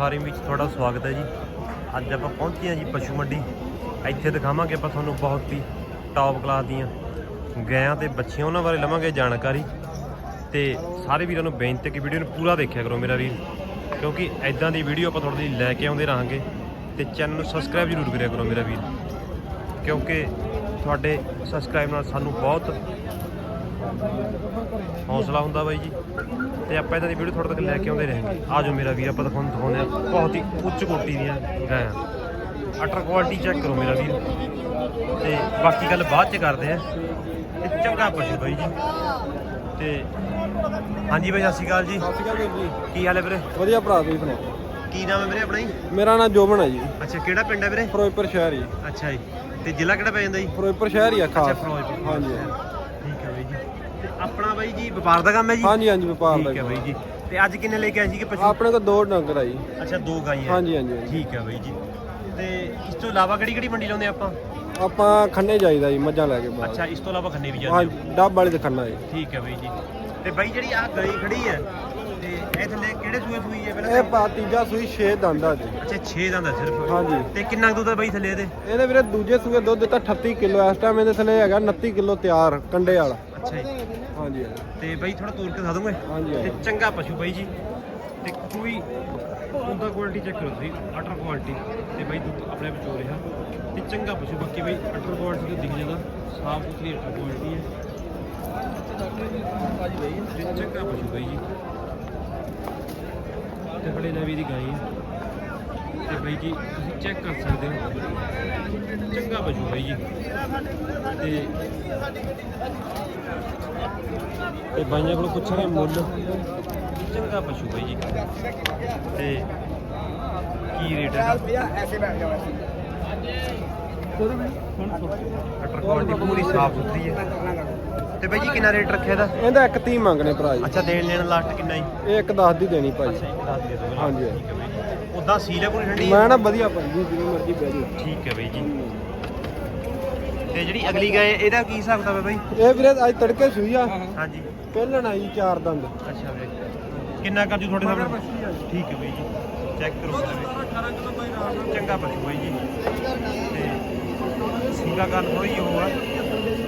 Farm ਵਿੱਚ ਤੁਹਾਡਾ ਸਵਾਗਤ ਹੈ ਜੀ। ਅੱਜ ਆਪਾਂ ਪਹੁੰਚੇ ਹਾਂ ਜੀ ਪਸ਼ੂ ਮੰਡੀ। ਇੱਥੇ ਦਿਖਾਵਾਂਗੇ ਆਪਾਂ ਤੁਹਾਨੂੰ ਬਹੁਤ ਹੀ ਟੌਪ ਕਲਾਸ ਦੀਆਂ ਗਾਇਆਂ ਤੇ ਬੱਚੀਆਂ, ਉਹਨਾਂ ਬਾਰੇ ਲਵਾਂਗੇ ਜਾਣਕਾਰੀ। ਤੇ ਸਾਰੇ ਵੀਰਾਂ ਨੂੰ ਬੇਨਤੀ ਹੈ ਕਿ ਵੀਡੀਓ ਨੂੰ ਪੂਰਾ ਦੇਖਿਆ ਕਰੋ ਮੇਰਾ ਵੀਰ। ਕਿਉਂਕਿ ਐਦਾਂ ਦੀ ਵੀਡੀਓ ਆਪਾਂ ਤੁਹਾਡੇ ਲਈ ਲੈ ਕੇ ਆਉਂਦੇ ਰਹਾਂਗੇ। ਤੇ ਚੈਨਲ ਨੂੰ ਸਬਸਕ੍ਰਾਈਬ ਜ਼ਰੂਰ ਕਰਿਆ ਕਰੋ ਮੇਰਾ ਵੀਰ। ਕਿਉਂਕਿ ਤੁਹਾਡੇ ਸਬਸਕ੍ਰਾਈਬ ਨਾਲ ਸਾਨੂੰ ਬਹੁਤ ਹੌਸਲਾ ਹੁੰਦਾ ਬਾਈ ਜੀ। ਤੇ ਆਪਾਂ ਇਦਾਂ ਦੀ ਵੀਡੀਓ ਤੁਹਾਡੇ ਤੱਕ ਲੈ ਕੇ ਆਉਂਦੇ ਰਹਾਂਗੇ। ਆ ਜਾਓ ਮੇਰਾ ਵੀਰ ਆਪਾਂ ਤੁਹਾਨੂੰ ਦਿਖਾਉਂਦੇ ਆ ਬਹੁਤ ਹੀ ਉੱਚ ਕੋਟੀ ਦੀਆਂ ਗਾਇਆਂ। ਅਟਰ ਕੁਆਲਿਟੀ ਚੈੱਕ ਕਰੋ ਮੇਰਾ ਵੀਰ। ਤੇ ਬਾਕੀ ਗੱਲ ਬਾਅਦ ਚ ਕਰਦੇ ਆ ਤੇ ਚੰਗਾ ਪਸ਼ੂ ਬਾਈ ਜੀ। ਤੇ ਹਾਂਜੀ ਬਾਈ ਸਤਿ ਸ਼੍ਰੀ ਅਕਾਲ ਜੀ। ਸਤਿ ਸ਼੍ਰੀ ਅਕਾਲ ਵੀਰ ਜੀ। ਕੀ ਹਾਲ ਹੈ ਵੀਰੇ? ਵਧੀਆ ਭਰਾ ਤੁਸੀਂ ਸੁਣਾਓ? ਕੀ ਨਾਮ ਹੈ ਵੀਰੇ ਆਪਣਾ ਜੀ? ਮੇਰਾ ਨਾਮ ਜੋਬਨ ਹੈ ਜੀ। ਅੱਛਾ ਕਿਹੜਾ ਪਿੰਡ ਹੈ ਵੀਰੇ? ਫਿਰੋਜ਼ਪੁਰ ਸ਼ਹਿਰ ਜੀ। ਅੱਛਾ ਜੀ। ਤੇ ਜ਼ਿਲ੍ਹਾ ਕਿਹੜਾ ਪੈ ਜਾਂਦਾ ਜੀ? ਫਿਰੋਜ਼ਪੁਰ ਸ਼ਹਿਰ ਹੀ ਆ ਅੱਛਾ ਖਾਸ ਫਿਰੋਜ਼ਪੁਰ। ਹਾਂਜੀ। ਆਪਣਾ ਬਾਈ ਜੀ ਵਪਾਰ ਦਾ ਕੰਮ ਹੈ ਜੀ? ਹਾਂਜੀ ਹਾਂਜੀ ਵਪਾਰ ਦਾ ਠੀਕ ਹੈ। ਬਾਈ ਜੀ। ਤੇ ਅੱਜ ਕਿੰਨੇ ਲੈ ਕੇ ਆਏ ਸੀਗੇ ਪਸ਼ੂ? ਆਪਣੇ ਕੋਲ ਦੋ ਡੰਗਰ ਆ ਜੀ। ਅੱਛਾ ਦੋ ਗਾਈਆਂ। ਹਾਂਜੀ ਹਾਂਜੀ ਹਾਂਜੀ। ਠੀਕ ਹੈ ਬਾਈ ਜੀ। ਤੇ ਇਸ ਤੋਂ ਇਲਾਵਾ ਕਿਹੜੀ ਕਿਹੜੀ ਮੰਡੀ ਲਾਉਂਦੇ ਆਪਾਂ? ਆਪਾਂ ਖੰਨੇ ਜਾਈਦਾ ਜੀ ਮੱਝਾਂ ਲੈ ਕੇ ਬਾਹਰ। ਅੱਛਾ ਇਸ ਤੋਂ ਇਲਾਵਾ ਖੰਨੇ ਵੀ ਜਾਂਦੇ ਹਾਂ। ਡੱਬ ਵਾਲੀ ਤੇ ਖੰਨਾ ਜੀ। ਠੀਕ ਹੈ ਬਾਈ ਜੀ। ਤੇ ਬਾਈ ਜਿਹੜੀ ਆ ਗਈ ਖੜੀ ਹੈ ਤੇ ਇਹ ਥੱਲੇ ਕਿਹੜੇ ਸੂਏ ਸੂਈ ਹੈ ਇਹ ਪਹਿਲਾਂ ਪਾ ਤੀਜਾ ਸੂਈ 6 ਦੰਦਾ ਜੀ। ਅੱਛਾ 6 ਦਾ ਹੁੰਦਾ ਸਿਰਫ। ਹਾਂਜੀ। ਤੇ ਕਿੰਨਾ ਕੁ ਦੁੱਧ ਹੈ ਬਾਈ ਥੱਲੇ ਇਹਦੇ? ਇਹਦੇ ਵੀਰੇ ਦੂਜੇ ਸੂਏ ਦੁੱਧ ਦਿੱਤਾ 38 ਕਿਲੋ ਇਸ ਟਾਈਮ ਇਹਦੇ ਥੱਲੇ ਹੈਗਾ 29 ਕਿਲੋ ਤਿਆਰ ਕੰਡੇ ਵਾਲਾ। ਅੱਛਾ ਜੀ। ਹਾਂਜੀ ਤੇ ਬਾਈ ਥੋੜਾ ਤੋੜ ਕੇ ਦਿਖਾ ਦੋਗੇ ਹਾਂਜੀ ਤੇ। ਚੰਗਾ ਪਸ਼ੂ ਬਾਈ ਜੀ। ਤੇ ਕੋਈ ਉਹਦਾ ਕੁਆਲਿਟੀ ਚੈੱਕ ਕਰੋ ਤੁਸੀਂ ਅਟਰ ਕੁਆਲਿਟੀ ਤੇ ਬਾਈ ਦੁੱਧ ਆਪਣੇ ਆਪ ਚੋ ਰਿਹਾ। ਤੇ ਚੰਗਾ ਪਸ਼ੂ ਬਾਕੀ ਬਾਈ ਅਟਰ ਕੁਆਲਿਟੀ ਤੋਂ ਦਿਖ ਜਾਂਦਾ। ਸਾਫ਼ ਸੁਥਰੀ ਅਟਰ ਕੁਆਲਿਟੀ ਹੈ। ਤੇ ਚੰਗਾ ਪਸ਼ੂ ਬਾਈ ਜੀ। ਤੇ ਬੜੇ ਨਵੀਂ ਦੀ ਗਾਈ ਹੈ। ਤੇ ਬਾਈ ਜੀ, ਤੁਸੀਂ ਚੈੱਕ ਕਰ ਸਕਦੇ ਹੋ। ਚੰਗਾ ਪਸ਼ੂ ਬਾਈ ਜੀ। ਤੇ ਤੇ ਬਾਈਆਂ ਕੋਲ ਪੁੱਛਾਂਗੇ ਮੁੱਲ। ਚੰਗਾ ਪਸ਼ੂ ਬਾਈ ਜੀ। ਤੇ ਕੀ ਰੇਟ ਹੈ ਅਟਰ ਕੁਆਲਿਟੀ ਪੂਰੀ ਸਾਫ਼ ਸੁਥਰੀ ਹੈ। ਤੇ ਬਾਈ ਜੀ ਕਿੰਨਾ ਰੇਟ ਰੱਖਿਆ ਇਹਦਾ? ਇਹਦਾ ਇੱਕ ਤੀ ਮੰਗਣੇ ਭਰਾ ਜੀ। ਅੱਛਾ ਦੇਣ ਲੈਣ ਲਾਸਟ ਕਿੰਨਾ ਜੀ? ਇਹ ਇੱਕ ਦੱਸ ਦੀ ਦੇਣੀ ਭਾਈ। ਅੱਛਾ ਇੱਕ ਦੱਸ ਦੇ ਦਿਓ। ਹਾਂਜੀ। ਉਦਾਂ ਸੀਲ ਹੈ ਪੂਰੀ ਠੰਡੀ? ਮੈਂ ਨਾ ਵਧੀਆ ਭਾਈ ਜੀ ਜਿਵੇਂ ਮਰਜ਼ੀ ਬਹਿ ਜਾਓ। ਠੀਕ ਹੈ ਬਾਈ ਜੀ। ਤੇ ਜਿਹੜੀ ਅਗਲੀ ਗਾਏ ਇਹਦਾ ਕੀ ਹਿਸਾਬ ਕਿਤਾਬ ਹੈ ਬਾਈ? ਇਹ ਵੀਰੇ ਅੱਜ ਤੜਕੇ ਸੂਈ ਆ। ਹਾਂਜੀ। ਪਹਿਲਣ ਆਈ ਚਾਰ ਦੰਦ। ਅੱਛਾ ਵੀਰੇ ਕਿੰਨਾ ਕਰ ਜੂ ਤੁਹਾਡੇ ਸਾਹਮਣੇ ਠੀਕ ਹੈ ਬਾਈ ਜੀ। ਚੈੱਕ ਕਰੋ। ਚੰਗਾ ਪਸ਼ੂ ਬਾਈ ਜੀ। ਤੇ ਸਿੰਗਾ ਗੱਲ ਥੋੜੀ ਜਿਹੀ ਹੋਰ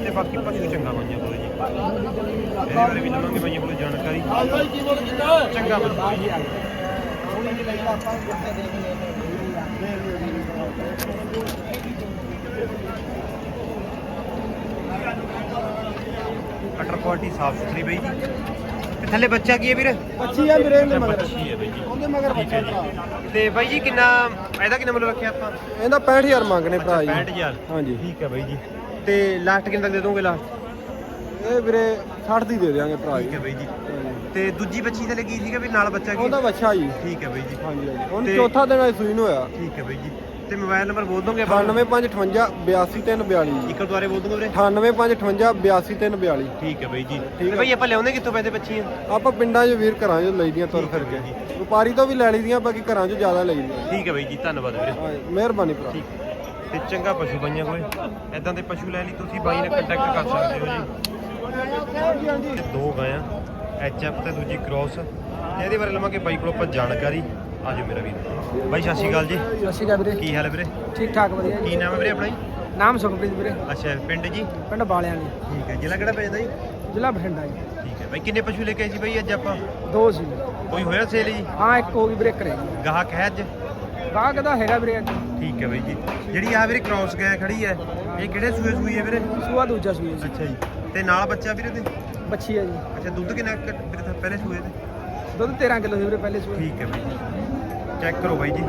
ਤੇ ਬਾਕੀ ਪਸ਼ੂ ਚੰਗਾ ਬਾਈਆਂ ਕੋਲੇ ਜੀ ਇਹਦੇ ਬਾਰੇ ਵੀ ਲਵਾਂਗੇ ਬਾਈਆਂ ਕੋਲੇ ਜਾਣਕਾਰੀ। ਚੰਗਾ ਪਸ਼ੂ ਬਾਈ। ਜੀ ਕਟਰ ਕੁਆਲਿਟੀ ਸਾਫ਼ ਸੁਥਰੀ ਬਾਈ। ਜੀ ਤੇ ਥੱਲੇ ਬੱਚਾ ਕੀ ਹੈ ਵੀਰ? ਅੱਛੀ ਆ ਵੀਰੇ ਇਹਦੇ ਮਗਰ। ਬੱਚੀ ਹੈ ਬਾਈ ਜੀ। ਉਹਦੇ ਮਗਰ ਬੱਚਾ ਭਰਾ। ਤੇ ਬਾਈ ਜੀ ਕਿੰਨਾ ਇਹਦਾ ਕਿੰਨਾ ਮੁੱਲ ਰੱਖਿਆ ਆਪਾਂ? ਇਹਦਾ 65000 ਮੰਗਣੇ ਭਰਾ ਜੀ। 65000 ਹਾਂਜੀ। ਠੀਕ ਹੈ ਬਾਈ ਜੀ। ਤੇ ਲਾਸਟ ਕਿੰਨੇ ਤੱਕ ਦੇ ਦੋਗੇ ਲਾਸਟ ਇਹ ਵੀਰੇ 60 ਦੀ ਦੇ ਦਿਆਂਗੇ ਭਰਾ ਠੀਕ ਜੀ ਹੈ ਬਾਈ ਜੀ। ਤੇ ਦੂਜੀ ਬੱਚੀ ਤੇ ਲੱਗੀ ਸੀਗਾ ਵੀ ਨਾਲ ਬੱਚਾ ਕੀ? ਉਹਦਾ ਬੱਚਾ ਜੀ। ਠੀਕ ਹੈ ਬਾਈ ਜੀ। ਹਾਂਜੀ ਹਾਂਜੀ। ਹੁਣ ਤੇ- ਚੌਥਾ ਦਿਨ ਅੱਜ ਸੂਈ ਨੂੰ ਹੋਇਆ। ਠੀਕ ਹੈ ਬਾਈ ਜੀ। ਤੇ ਮੋਬਾਈਲ ਨੰਬਰ ਬੋਲ ਦੋਗੇ ਆਪਾਂ 98558 82342 ਜੀ। ਇੱਕ ਦੁਆਰੇ ਬੋਲ ਦੋਗੇ ਵੀਰੇ? 98558 82342 ਠੀਕ ਹੈ ਬਾਈ ਜੀ। ਤੇ। ਬਾਈ ਆਪਾਂ ਲਿਆਉਂਦੇ ਕਿੱਥੋਂ ਪੈਦੇ ਬੱਚੀਆਂ ਆਪਾਂ ਪਿੰਡਾਂ 'ਚ ਵੀਰ ਘਰਾਂ 'ਚ ਲਈਦੀਆਂ ਤੁਰ ਫਿਰ। ਕੇ। ਵਪਾਰੀ ਤੋਂ ਵੀ ਲੈ ਲਈਦੀਆਂ ਬਾਕੀ ਘਰਾਂ 'ਚ ਜ਼ਿਆਦਾ ਲਈਦੀਆਂ ਠੀਕ ਹੈ ਬਾਈ ਜੀ ਧੰਨਵਾਦ ਵੀਰੇ। ਹਾਂ ਮਿਹਰਬਾਨੀ ਭਰਾ। ਠੀਕ। ਤੇ ਚੰਗਾ ਪਸ਼ੂ ਬਾਈਆਂ ਕੋਲੇ। ਐਦਾਂ ਦੇ ਪਸ਼ੂ ਲੈ ਲਈ ਤੁਸੀਂ ਬਾਈ ਨਾਲ ਕੰਟੈਕਟ ਕਰ ਸਕਦੇ ਹੋ ਜੀ। ਦੋ ਗਾਇਆਂ ਐਚ ਐਫ ਤੇ ਦੂਜੀ ਕ੍ਰੋਸ ਇਹਦੇ ਬਾਰੇ ਲਵਾਂਗੇ ਬਾਈ ਕੋਲ ਆਪਾਂ ਜਾਣਕਾਰੀ। ਆਜੋ ਮੇਰਾ ਵੀਰ। ਬਾਈ ਸਤਿ ਸ਼੍ਰੀ ਅਕਾਲ ਜੀ। ਸਤਿ ਸ਼੍ਰੀ ਅਕਾਲ ਵੀਰੇ। ਕੀ ਹਾਲ ਹੈ ਵੀਰੇ? ਠੀਕ ਠਾਕ ਵਧੀਆ ਜੀ। ਕੀ ਨਾਮ ਹੈ ਵੀਰੇ ਆਪਣਾ ਜੀ? ਨਾਮ ਸੁਖਪ੍ਰੀਤ ਵੀਰੇ। ਅੱਛਾ ਪਿੰਡ ਜੀ? ਪਿੰਡ ਬਾਲਿਆਂ ਨੇ ਠੀਕ ਹੈ ਜ਼ਿਲ੍ਹਾ ਕਿਹੜਾ ਪੈਂਦਾ ਜੀ? ਜ਼ਿਲ੍ਹਾ ਬਠਿੰਡਾ ਜੀ। ਠੀਕ ਹੈ ਬਾਈ ਕਿੰਨੇ ਪਸ਼ੂ ਲੈ ਕੇ ਆਏ ਸੀ ਬਾਈ ਅੱਜ ਆਪਾਂ? ਦੋ ਸੀ। ਕੋਈ ਹੋਇਆ ਸੇਲ ਜੀ? ਹਾਂ ਇੱਕ ਹੋ ਗਈ ਵੀਰੇ ਜੀ ਗਾਹਕ ਹੈ ਅੱਜ? ਗਾਹਕ ਦਾ ਹੈਗਾ ਵੀਰੇ ਠੀਕ ਹੈ ਬਾਈ ਜੀ। ਜਿਹੜੀ ਆ ਵੀਰੇ ਕ੍ਰੋਸ ਗਾਇ ਖੜੀ ਹੈ ਇਹ ਕਿਹੜੇ ਸੂਏ ਸੂਈ ਹੈ ਵੀਰੇ? ਸੂਆ ਦੂਜਾ ਜੀ। ਅੱਛਾ ਜੀ। ਤੇ ਨਾਲ ਬੱਚਾ ਵੀਰੇ ਤੇ? ਬੱਚੀ ਹੈ ਜੀ। ਅੱਛਾ ਦੁੱਧ ਕਿੰਨਾ ਕੁ ਵੀਰੇ ਤਾਂ ਪਹਿਲੇ ਸੂਏ ਤੇ? ਦੁੱਧ 13 ਕਿਲੋ ਸੀ ਵੀਰੇ ਪਹਿਲੇ ਸੂਏ। ਠੀਕ ਹੈ ਬਾਈ ਜੀ। ਚੈੱਕ ਕਰੋ ਬਾਈ ਜੀ।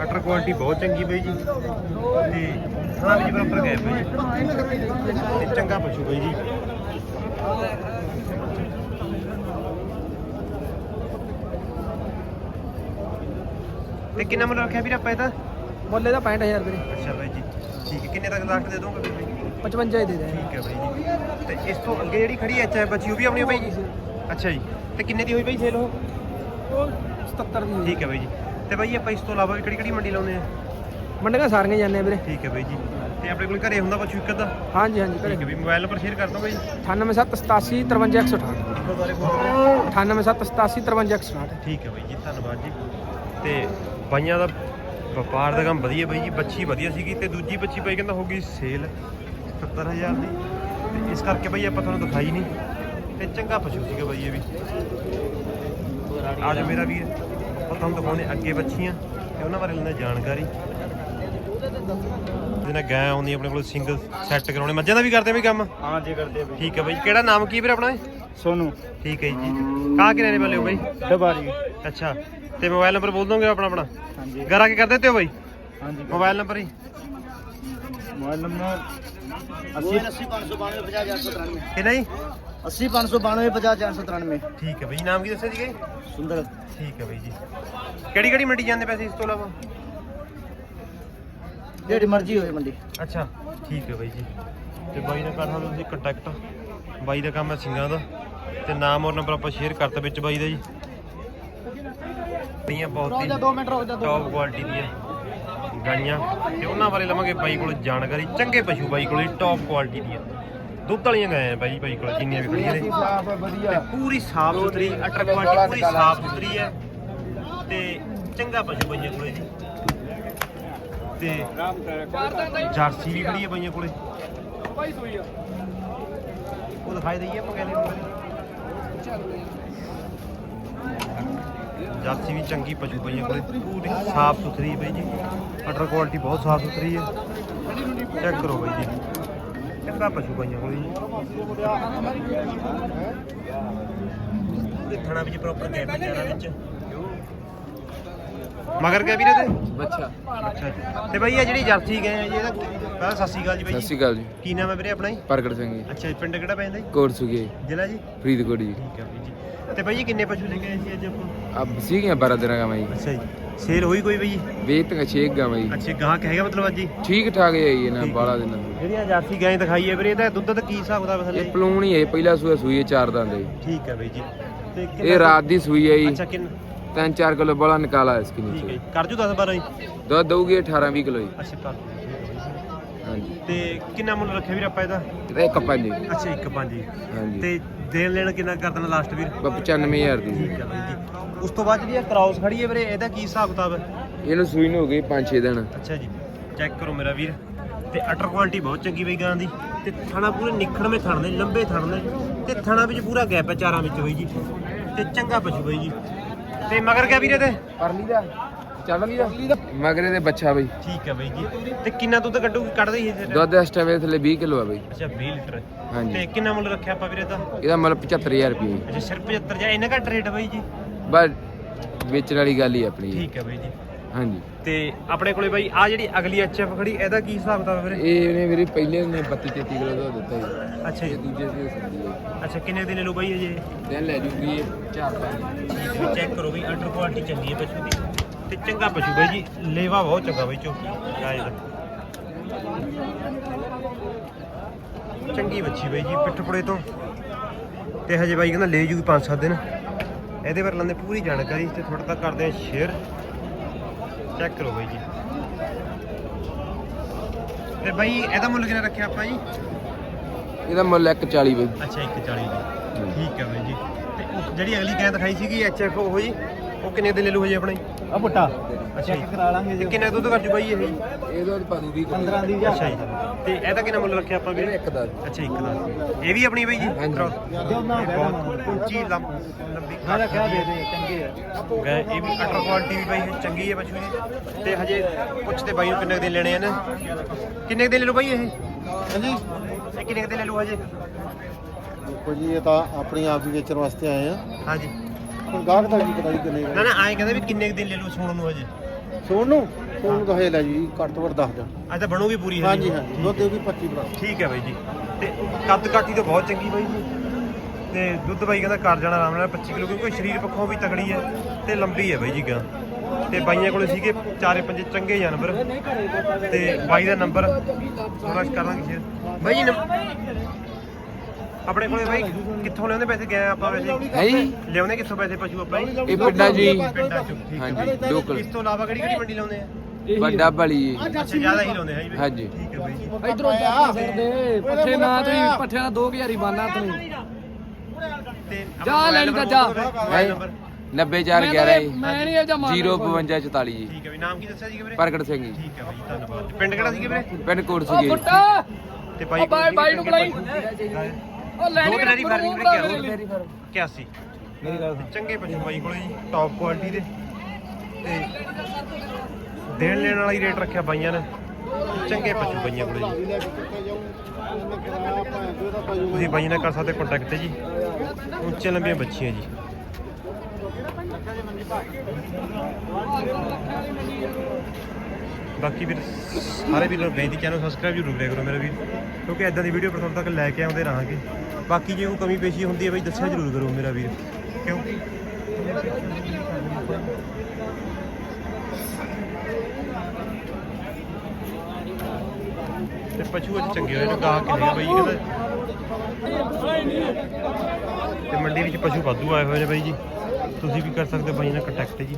ਕਟਰ ਕੁਆਲਿਟੀ ਬਹੁਤ ਚੰਗੀ ਬਾਈ ਜੀ। ਤੇ ਥਣਾ ਵਿੱਚ ਬਰਾਬਰ ਗਏ ਬਾਈ ਜੀ। ਤੇ ਚੰਗਾ ਪਸ਼ੂ ਬਾਈ ਜੀ। ਤੇ ਕਿੰਨਾ ਮੁੱਲ ਰੱਖਿਆ ਵੀਰ ਆਪਾਂ ਇਹਦਾ? ਮੁੱਲ ਇਹਦਾ 65000 ਵੀਰੇ। ਅੱਛਾ ਬਾਈ ਜੀ। ਠੀਕ ਹੈ ਕਿੰਨੇ ਤੱਕ ਲਾਸਟ ਦੇ ਦੋਗੇ ਵੀਰ ਬਾਈ 55 ਹੀ ਦੇ ਦੇ। ਠੀਕ ਹੈ ਬਾਈ ਜੀ। ਤੇ ਇਸ ਤੋਂ ਅੱਗੇ ਜਿਹੜੀ ਖੜੀ ਐਚ ਐ ਬੱਚੀ ਉਹ ਵੀ ਆਪਣੀ ਬਾਈ ਜੀ? ਅੱਛਾ ਜੀ। ਤੇ ਕਿੰਨੇ ਦੀ ਹੋਈ ਬਾਈ ਸੇਲ ਉਹ? ਉਹ 77 ਦੀ ਠੀਕ ਹੈ ਬਾਈ ਜੀ। ਤੇ ਬਾਈ ਆਪਾਂ ਇਸ ਤੋਂ ਇਲਾਵਾ ਵੀ ਕਿਹੜੀ ਕਿਹੜੀ ਮੰਡੀ ਲਾਉਂਦੇ ਆ? ਮੰਡੀਆਂ ਸਾਰੀਆਂ ਜਾਂਦੇ ਆ ਵੀਰੇ। ਠੀਕ ਹੈ ਬਾਈ ਜੀ। ਤੇ ਆਪਣੇ ਕੋਲ ਘਰੇ ਹੁੰਦਾ ਪਸ਼ੂ ਇੱਕ ਅੱਧਾ? ਹਾਂਜੀ ਹਾਂਜੀ ਘਰੇ। ਠੀਕ ਹੈ ਵੀ ਮੋਬਾਈਲ ਨੰਬਰ ਸ਼ੇਅਰ ਕਰ ਦੋ ਬਾਈ। 98787 53168 ਇੱਕ ਬਾਰੇ ਬੋਲ 98787 53168 ਠੀਕ ਹੈ ਬਾਈ ਜੀ ਧੰਨਵਾਦ ਜੀ। ਤੇ ਬਾਈਆਂ ਦਾ ਵਪਾਰ ਦਾ ਕੰਮ ਵਧੀਆ ਬਾਈ ਜੀ ਬੱਚੀ ਵਧੀਆ ਸੀਗੀ ਤੇ ਦੂਜੀ ਬੱਚੀ ਬਾਈ ਕਹਿੰਦਾ ਹੋ ਗਈ ਸੇਲ 70000 ਦੀ। ਤੇ ਇਸ ਕਰਕੇ ਬਾਈ ਆਪਾਂ ਤੁਹਾਨੂੰ ਦਿਖਾਈ ਨਹੀਂ। ਤੇ ਚੰਗਾ ਪਸ਼ੂ ਸੀਗਾ ਬਾਈ ਇਹ ਵੀ। ਆ ਜਾ ਮੇਰਾ ਵੀਰ ਆਪਾਂ ਤੁਹਾਨੂੰ ਦਿਖਾਉਂਦੇ ਅੱਗੇ ਬੱਚੀਆਂ ਤੇ ਉਹਨਾਂ ਬਾਰੇ ਲੈਂਦੇ ਜਾਣਕਾਰੀ। ਜਿਹਨਾਂ ਗਾਂ ਆਉਂਦੀ ਆਪਣੇ ਕੋਲ ਸਿੰਗਲ ਸੈੱਟ ਕਰਾਉਣੇ। ਮੱਝਾਂ ਦਾ ਵੀ ਕਰਦੇ ਵੀ ਕੰਮ? ਹਾਂ ਜੀ ਕਰਦੇ ਬਈ। ਠੀਕ ਹੈ ਬਾਈ। ਕਿਹੜਾ ਨਾਮ ਕੀ ਵੀਰ ਆਪਣਾ ਸੋਨੂ। ਠੀਕ ਹੈ ਜੀ। ਕਹਾਂ ਕਿ ਰਹਿਣੇ ਵਾਲੇ ਹੋ ਬਾਈ? ਡਬਾਰੀ ਅੱਛਾ। ਤੇ ਮੋਬਾਈਲ ਨੰਬਰ ਬੋਲ ਦੋਗੇ ਆਪਣਾ ਆਪਣਾ? ਹਾਂਜੀ। ਘਰ ਆ ਕੇ ਕਰ ਦੇਤੇ ਹੋ ਬਾਈ? ਹਾਂਜੀ। ਮੋਬਾਈਲ ਨੰਬਰ ਹੀ। ਮੋਬਾਈਲ ਨੰਬਰ 80 592 50 493 ਕਿੰਨਾ ਜੀ 80 592 50 493 ਠੀਕ ਹੈ ਬਾਈ ਨਾਮ ਕੀ ਦੱਸਿਆ ਸੀਗਾ ਸੁੰਦਰ। ਠੀਕ ਹੈ ਬਾਈ ਜੀ। ਕਿਹੜੀ ਕਿਹੜੀ ਮੰਡੀ ਜਾਂਦੇ ਪੈਸੇ ਇਸ ਤੋਂ ਇਲਾਵਾ? ਜਿਹੜੀ ਮਰਜ਼ੀ ਹੋਵੇ ਮੰਡੀ। ਅੱਛਾ ਠੀਕ ਹੈ ਬਾਈ ਜੀ। ਤੇ ਬਾਈ ਨਾਲ ਕਰ ਸਕਦੇ ਤੁਸੀਂ ਕੰਟੈਕਟ ਬਾਈ ਦਾ ਕੰਮ ਹੈ ਸਿੰਘਾਂ ਦਾ। ਤੇ ਨਾਮ ਔਰ ਨੰਬਰ ਆਪਾਂ ਸ਼ੇਅਰ ਕਰਤਾ ਵਿੱਚ ਬਾਈ ਦਾ ਜੀ। ਪਈਆਂ ਬਹੁਤ ਹੀ 2 ਮਿੰਟ ਰੁਕ ਜਾ ਟੌਪ ਕੁਆਲਿਟੀ ਦੀਆਂ ਗਾਈਆਂ। ਤੇ ਉਹਨਾਂ ਬਾਰੇ ਲਵਾਂਗੇ ਬਾਈ ਕੋਲ ਜਾਣਕਾਰੀ। ਚੰਗੇ ਪਸ਼ੂ ਬਾਈ ਕੋਲ ਟੌਪ ਕੁਆਲਿਟੀ ਦੀਆਂ। ਦੁੱਧ ਵਾਲੀਆਂ ਗਾਇਆਂ ਬਾਈ ਬਾਈ ਕੋਲ ਜਿੰਨੀਆਂ ਵੀ ਖੜੀਆਂ ਨੇ। ਸਾਫ਼ ਵਧੀਆ। ਤੇ ਪੂਰੀ ਸਾਫ਼ ਸੁਥਰੀ ਅਟਰ ਕੁਆਲਿਟੀ ਪੂਰੀ ਸਾਫ਼ ਸੁਥਰੀ ਹੈ ਤੇ ਚੰਗਾ ਪਸ਼ੂ ਬਾਈਆਂ ਕੋਲੇ ਜੀ। ਤੇ ਜਰਸੀ ਵੀ ਖੜੀ ਹੈ ਬਾਈਆਂ ਕੋਲੇ। ਉਹ ਦਿਖਾਈ ਦਈਏ ਕਹਿੰਦੇ ਜਰਸੀ ਵੀ ਚੰਗੀ ਪਸ਼ੂ ਪਈਆਂ ਕੋਲੇ। ਪੂਰੀ ਸਾਫ਼ ਸੁਥਰੀ ਬਾਈ ਜੀ। ਅਟਰ ਕੁਆਲਿਟੀ ਬਹੁਤ ਸਾਫ਼ ਸੁਥਰੀ ਹੈ। ਚੈੱਕ ਕਰੋ ਬਾਈ ਜੀ। ਚੰਗਾ ਪਸ਼ੂ ਪਈਆਂ ਕੋਲੇ ਜੀ? ਦੇਖਣਾ ਵਿੱਚ ਪ੍ਰੋਪਰ ਗੈਪ ਚਾਰਾ ਵਿੱਚ। ਮਗਰ ਗਿਆ ਵੀਰੇ ਤੇ? ਬੱਚਾ। ਅੱਛਾ ਜੀ। ਤੇ ਬਾਈ ਇਹ ਜਿਹੜੀ ਜਰਸੀ ਗਏ ਆ ਜੀ ਇਹਦਾ ਪਹਿਲਾਂ ਸਤਿ ਸ਼੍ਰੀ ਅਕਾਲ ਜੀ ਬਾਈ ਸਤਿ ਜੀ ਸ਼੍ਰੀ ਅਕਾਲ ਜੀ। ਕੀ ਨਾਮ ਹੈ ਵੀਰੇ ਆਪਣਾ ਜੀ? ਪ੍ਰਗਟ ਸਿੰਘ ਜੀ। ਅੱਛਾ ਜੀ ਪਿੰਡ ਕਿਹੜਾ ਪੈਂਦਾ ਜੀ? ਕੋਟ ਸੁਗੇ। ਜ਼ਿਲ੍ਹਾ ਜੀ? ਫਰੀਦਕੋਟ ਜੀ। ਠੀਕ ਹੈ ਬਾਈ ਜੀ। ਤੇ ਬਾਈ ਜੀ ਕਿੰਨੇ ਪਸ਼ੂ ਲੈ ਕੇ ਆਏ ਸੀ ਅੱਜ ਆਪਾਂ? ਅਬ ਸੀਗੀਆਂ 12 ਦਿਨਾਂ ਦਾ ਜੀ ਅੱਛਾ ਜੀ। ਸੇਲ ਹੋਈ ਕੋਈ ਬਾਈ ਜੀ? ਵੇਚ ਛੇ ਗਾਵਾਂ ਜੀ ਅੱਛਾ ਗਾਹਕ ਹੈਗਾ ਮਤਲਬ ਅੱਜ ਜੀ? ਠੀਕ ਠਾਕ ਹੈ ਜੀ ਇਹਨਾਂ ਠੀਕ। ਬਾਲਾ ਦਿਨਾਂ ਦੀ। ਜਿਹੜੀਆਂ ਜਰਸੀ ਗਾਂ ਦਿਖਾਈ ਹੈ ਵੀਰੇ ਇਹਦਾ ਦੁੱਧ ਦਾ ਕੀ ਹਿਸਾਬ ਦਾ ਇਹ ਪਲੂਣ ਹੀ ਹੈ ਪਹਿਲਾ ਸੂਆ ਸੂਈ ਹੈ ਚਾਰ ਦੰਦ ਦੀ। ਠੀਕ ਹੈ ਬਾਈ ਜੀ। ਤੇ ਇਹ ਰਾਤ ਦੀ ਸੂਈ ਹੈ ਜੀ। ਅੱਛਾ ਕਿੰਨ 3-4 ਕਿਲੋ ਬੜਾ ਨਿਕਾਲਾ ਇਸ ਕੇ ਠੀਕ ਹੈ ਜੀ। ਕਰ ਜੂ 10 12 ਜੀ? ਦੁੱਧ ਦਊਗੀ 18-20 ਕਿਲੋ ਜੀ। ਅੱਛਾ ਕਰ। ਜੀ। ਹਾਂਜੀ। ਤੇ ਕਿੰਨਾ ਮੁੱਲ ਰੱਖਿਆ ਵੀਰ ਆਪਾਂ ਇਹਦਾ? ਇੱਕ ਪੰਜ। ਜੀ ਅੱਛਾ ਇੱਕ ਪੰਜ। ਜੀ ਹਾਂਜੀ। ਤੇ ਦੇਣ ਲੈਣ ਕਿੰਨਾ ਕਰ ਦੇਣਾ ਲਾਸਟ ਵੀਰ? ਬ- 95000 ਦੀ। ਠੀਕ ਹੈ ਬਾਈ ਜੀ ਉਸ ਤੋਂ ਬਾਅਦ ਜਿਹੜੀ ਇਹ ਕ੍ਰਾਸ ਖੜੀ ਹੈ ਵੀਰੇ ਇਹਦਾ ਕੀ ਹਿਸਾਬ ਕਿਤਾਬ ਹੈ? ਇਹਨੂੰ ਸੂਈ ਨੂੰ ਹੋ ਗਈ 5-6 ਦਿਨ। ਅੱਛਾ ਜੀ। ਚੈੱਕ ਕਰੋ ਮੇਰਾ ਵੀਰ। ਤੇ ਅਟਰ ਕੁਆਲਿਟੀ ਬਹੁਤ ਚੰਗੀ ਬਈ ਗਾਂ ਦੀ। ਤੇ ਥਣਾ ਪੂਰੇ ਨਿਖੜਵੇਂ ਥਣ ਨੇ ਲੰਬੇ ਥਣ ਨੇ ਤੇ ਥਣਾ ਵਿੱਚ ਪੂਰਾ ਗੈਪ ਹੈ ਚਾਰਾਂ ਵਿੱਚ ਬਈ ਜੀ। ਤੇ ਚੰਗਾ ਪਸ਼ੂ ਬਈ ਜੀ। ਤੇ ਮਗਰ ਗਿਆ ਵੀਰੇ ਤੇ ਪਰਲੀ ਦਾ। ਚੱਲ ਲਈ ਦਾ। ਮਗਰੇ ਦੇ ਬੱਚਾ ਬਈ। ਠੀਕ ਹੈ ਬਈ ਜੀ। ਤੇ ਕਿੰਨਾ ਦੁੱਧ ਕੱਢੂ ਕੱਢਦੇ ਸੀ ਫਿਰ ਦੁੱਧ ਇਸ ਟਾਈਮ ਥੱਲੇ 20 ਕਿਲੋ ਆ ਬਈ। ਅੱਛਾ 20 ਲੀਟਰ। ਹਾਂਜੀ। ਤੇ ਕਿੰਨਾ ਮੁੱਲ ਰੱਖਿਆ ਆਪਾਂ ਵੀਰੇ ਦਾ ਇਹਦਾ ਮੁੱਲ 75000 ਰੁਪਏ ਅੱਛਾ ਸਿਰਫ 75 ਜਾਂ ਇੰਨਾ ਘੱਟ ਰੇਟ ਬਈ ਜੀ? ਬਸ ਵੇਚਣ ਵਾਲੀ ਗੱਲ ਹੀ ਆਪਣੀ। ਠੀਕ ਹੈ ਬਈ ਜੀ। ਹਾਂਜੀ। ਤੇ ਆਪਣੇ ਕੋਲੇ ਬਾਈ ਆ ਜਿਹੜੀ ਅਗਲੀ ਐਚਐਫ ਖੜੀ ਇਹਦਾ ਕੀ ਹਿਸਾਬ ਕਿਤਾਬ ਹੈ ਵੀਰੇ? ਇਹ ਇਹਨੇ ਮੇਰੇ ਪਹਿਲੇ ਨੇ 32 33 ਕਿਲੋ ਦਾ ਦਿੱਤਾ ਜੀ। ਅੱਛਾ ਇਹ ਜੀ ਦੂਜੇ ਸੰਦੀ ਹੈ ਅੱਛਾ ਕਿੰਨੇ ਦਿਨ ਲਓ ਬਾਈ ਅਜੇ ਦਿਨ ਲੈ ਜੂਗੀ ਇਹ ਚਾਰ ਪੰਜ। ਚੈੱਕ ਕਰੋ ਵੀ ਅਟਰ ਕੁਆਲਿਟੀ ਚੰਗੀ ਹੈ ਪਸ਼ੂ ਦੀ ਤੇ ਚੰਗਾ ਪਸ਼ੂ ਬਾਈ ਜੀ ਲੇਵਾ ਬਹੁਤ ਚੰਗਾ ਬਾਈ ਚੋ ਗਾਇ ਦਾ। ਚੰਗੀ ਬੱਚੀ ਬਾਈ ਜੀ ਪਿੱਠਪੁੜੇ ਤੋਂ। ਤੇ ਹਜੇ ਬਾਈ ਕਹਿੰਦਾ ਲੈ ਜੂਗੀ 5-7 ਦਿਨ। ਇਹਦੇ ਬਾਰੇ ਲੈਂਦੇ ਪੂਰੀ ਜਾਣਕਾਰੀ ਤੇ ਤੁਹਾਡੇ ਤੱਕ ਕਰਦੇ ਆ ਸ਼ੇਅਰ ਚੈੱਕ ਕਰੋ ਬਾਈ ਜੀ। ਤੇ ਬਾਈ ਇਹਦਾ ਮੁੱਲ ਕਿੰਨਾ ਰੱਖਿਆ ਆਪਾਂ ਜੀ? ਇਹਦਾ ਮੁੱਲ 140 ਬਈ। ਅੱਛਾ 140 ਜੀ ਠੀਕ ਹੈ ਬਾਈ ਜੀ। ਤੇ ਜਿਹੜੀ ਅਗਲੀ ਗੈਂ ਦਿਖਾਈ ਸੀਗੀ ਐਚਐਫ ਉਹ ਜੀ ਉਹ ਕਿੰਨੇ ਦੇ ਲੈ ਲੂ ਹਜੇ ਆਪਣੇ? ਆ ਪੁੱਟਾ ਅੱਛਾ। ਜੀ ਕਰਾ ਲਾਂਗੇ ਤੇ ਕਿੰਨੇ ਦੁੱਧ ਕਰ ਜੂ ਬਾਈ ਇਹ? ਇਹਦਾ ਪਾ ਦੂ 20 15 ਦੀ ਅੱਛਾ ਜੀ। ਤੇ ਇਹਦਾ ਕਿੰਨਾ ਮੁੱਲ ਰੱਖਿਆ ਆਪਾਂ ਵੀਰੇ ਇੱਕ ਦਾ। ਅੱਛਾ ਇੱਕ ਦਾ। ਇਹ ਵੀ ਆਪਣੀ ਬਾਈ ਜੀ? ਇਹ ਉੱਚੀ ਲੰਬ ਲੰਬੀ ਮੈਂ ਰੱਖਿਆ ਦੇ ਦੇ ਚੰਗੇ ਆ। ਗਏ ਇਹ ਵੀ ਅਟਰ ਕੁਆਲਿਟੀ ਵੀ ਬਾਈ ਇਹ ਚੰਗੀ ਹੈ ਪਸ਼ੂ ਦੀ ਤੇ ਹਜੇ ਪੁੱਛਦੇ ਬਾਈ ਨੂੰ ਕਿੰਨੇ ਦਿਨ ਲੈਣੇ ਹਨ ਕਿੰਨੇ ਕੁ ਦਿਨ ਲੈ ਲੂ ਬਾਈ ਇਹ? ਹਾਂਜੀ। ਇਹ ਕਿੰਨੇ ਦਿਨ ਲੈ ਲੂ ਹਜੇ? ਦੇਖੋ ਜੀ ਇਹ ਤਾਂ ਆਪਣੀ ਆਪ ਹੀ ਵੇਚਣ ਵਾਸਤੇ ਆਏ ਆ। ਹਾਂਜੀ। ਹੁਣ ਗਾਹਕ ਦਾ ਕੀ ਪਤਾ ਜੀ ਕਿੰਨੇ ਨਾ ਨਾ ਆਏ ਕਹਿੰਦੇ ਵੀ ਕਿੰਨੇ ਕੁ ਦਿਨ ਲੈ ਲੂ ਸੋਣ ਨੂੰ ਹਜੇ। ਸੋਣ ਨੂੰ? ਸੋਣ ਨੂੰ ਤਾਂ ਹਜੇ ਲੈ ਜੀ ਘੱਟ ਤੋਂ ਘੱਟ 10 ਦਿਨ। ਅੱਜ ਤਾਂ ਬਣੂਗੀ ਪੂਰੀ ਹਜੇ। ਹਾਂਜੀ ਹਾਂਜੀ ਦੁੱਧ ਦੇਊਗੀ 25 ਬਰਾ ਠੀਕ ਹੈ ਬਾਈ ਜੀ। ਤੇ ਕੱਦ ਕਾਠੀ ਤਾਂ ਬਹੁਤ ਚੰਗੀ ਬਾਈ ਜੀ। ਤੇ ਦੁੱਧ ਬਾਈ ਕਹਿੰਦਾ ਕਰ ਜਾਣਾ ਆਰਾਮ ਨਾਲ 25 ਕਿਲੋ ਕਿਉਂਕਿ ਸਰੀਰ ਪੱਖੋਂ ਵੀ ਤਕੜੀ ਹੈ ਤੇ ਲੰਬੀ ਹੈ ਬਾਈ ਜੀ ਗਾਂ ਤੇ ਬਾਈਆਂ ਕੋਲੇ ਸੀਗੇ ਚਾਰੇ ਪੰਜੇ ਚੰਗੇ ਜਾਨਵਰ। ਤੇ ਬਾਈ ਦਾ ਨੰਬਰ ਥੋੜਾ ਕਰਾਂਗੇ ਸ਼ੇਅਰ ਬਾਈ ਜੀ ਨੰਬ- ਆਪਣੇ ਕੋਲੇ ਬਾਈ ਕਿੱਥੋਂ ਲਿਆਉਂਦੇ ਪੈਸੇ ਗਏ ਆਪਾਂ ਵੈਸੇ ਹੈ ਜੀ ਲਿਆਉਂਦੇ ਕਿੱਥੋਂ ਪੈਸੇ ਪਸ਼ੂ ਆਪਾਂ ਜੀ ਇਹ ਪਿੰਡਾ ਜੀ ਪਿੰਡਾਂ ਚੋਂ ਠੀਕ ਹੈ ਹਾਂਜੀ ਦੋ ਕਿਲੋ ਇਸ ਤੋਂ ਇਲਾਵਾ ਕਿਹੜੀ ਕਿਹੜੀ ਮੰਡੀ ਲਾਉਂਦੇ ਆ ਵੱਡਾ ਬਲੀ ਜੀ ਅੱਛਾ ਜ਼ਿਆਦਾ ਹੀ ਲਾਉਂਦੇ ਹੈ ਜੀ ਹਾਂਜੀ। ਠੀਕ ਹੈ ਬਾਈ ਜੀ ਇਧਰੋਂ ਜਾ ਸਕਦੇ ਪੱਠੇ ਨਾ ਤੁਸੀਂ ਪੱਠਿਆਂ ਦਾ 2000 ਹੀ ਬਾਨਾ ਤੁਸੀਂ ਤੇ ਜਾ ਲੈਣ ਦਾ ਜਾ। ਮੋਬਾਈਲ ਨੰਬਰ 90411 ਮੈਂ ਨਹੀਂ ਇਹ ਜਾਂ ਮਾਰ 05244 ਜੀ ਠੀਕ ਹੈ ਬਈ ਨਾਮ ਕੀ ਦੱਸਿਆ ਜੀ ਵੀਰੇ ਪ੍ਰਗਟ ਸਿੰਘ ਜੀ ਠੀਕ ਹੈ ਬਈ ਧੰਨਵਾਦ ਜੀ। ਪਿੰਡ ਕਿਹੜਾ ਸੀਗਾ ਵੀਰੇ ਪਿੰਡ ਕੋਟ ਫੁੱਟਾ ਤੇ ਬਾਈ ਬਾਈ ਨੂੰ ਬੁਲਾਈ ਉਹ ਲੈ ਦੋ ਕੇ ਤੇਰੀ ਫਾਰਮਿੰਗ ਬੁਲਾ ਨੇ ਮੇਰੇ ਲਈ। 81 ਮੇਰੀ ਗੱਲ ਚੰਗੇ ਪਸ਼ੂ ਬਾਈ ਕੋਲੇ ਜੀ ਟੌਪ ਕੁਆਲਿਟੀ ਦੇ। ਤੇ ਦੇਣ ਲੈਣ ਵਾਲਾ ਹੀ ਰੇਟ ਰੱਖਿਆ ਬਾਈਆਂ ਨੇ। ਚੰਗੇ ਪਸ਼ੂ ਬਾਈਆਂ ਕੋਲੇ ਜੀ। ਤੁਸੀਂ ਬਾਈ ਨਾਲ ਕਰ ਸਕਦੇ ਕੰਟੈਕਟ ਜੀ। ਉੱਚੇ ਲੰਬੀਆਂ ਬੱਚੀਆਂ ਜੀ। ਬਾਕੀ ਵੀਰ, ਸਾਰੇ ਵੀਰ ਨੂੰ ਬੇਨਤੀ ਚੈਨਲ ਸਬਸਕ੍ਰਾਈਬ ਜ਼ਰੂਰ ਕਰਿਆ ਕਰੋ ਮੇਰੇ ਵੀਰ, ਕਿਉਂਕਿ ਇਦਾਂ ਦੀ ਵੀਡੀਓ ਪਰ ਤੁਹਾਨੂੰ ਤੱਕ ਲੈ ਕੇ ਆਉਂਦੇ ਰਹਾਂਗੇ। ਬਾਕੀ ਜੇ ਕੋਈ ਕਮੀ ਪੇਸ਼ੀ ਹੁੰਦੀ ਹੈ ਬਈ, ਦੱਸਿਆ ਜ਼ਰੂਰ ਕਰੋ ਮੇਰਾ ਵੀਰ। ਕਿਉਂਕਿ ਤੇ ਪਸ਼ੂ ਅੱਜ ਚੰਗੇ ਹੋਏ ਨੇ, ਗਾਹਕ ਹੈਗਾ ਬਈ? ਕਹਿੰਦਾ ਤੇ ਮੰਡੀ ਵਿੱਚ ਪਸ਼ੂ ਵਾਧੂ ਆਏ ਹੋਏ ਨੇ ਬਾਈ ਜੀ। ਤੁਸੀਂ ਵੀ ਕਰ ਸਕਦੇ ਹੋ ਬਾਈ ਨਾਲ ਕੰਟੈਕਟ ਜੀ।